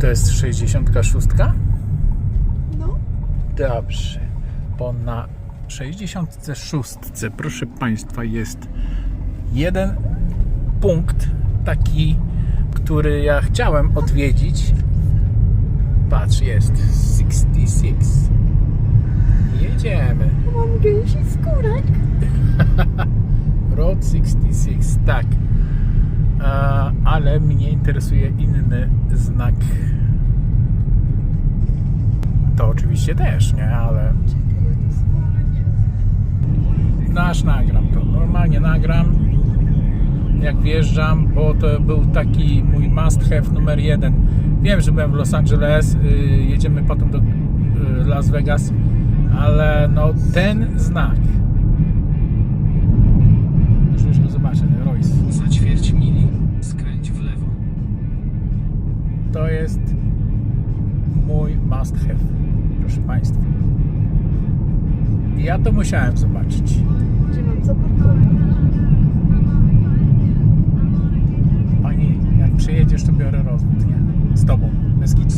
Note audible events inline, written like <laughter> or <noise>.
To jest 66? No. Dobrze. Bo na 66, proszę Państwa, jest jeden punkt taki, który ja chciałem odwiedzić. Patrz, jest 66. Jedziemy. Mam gęsi skórek. <laughs> Road 66, tak. E, ale mnie interesuje inny znak. To oczywiście też, nie? Ale nasz nagram to. Normalnie nagram jak wjeżdżam, bo to był taki mój must have numer jeden. Wiem, że byłem w Los Angeles, y, jedziemy potem do y, Las Vegas, ale no ten znak. To jest mój must have, proszę Państwa. I Ja to musiałem zobaczyć. Gdzie mam zaparkować? Pani, jak przyjedziesz, to biorę rozwód, nie? Z Tobą, bez kitu.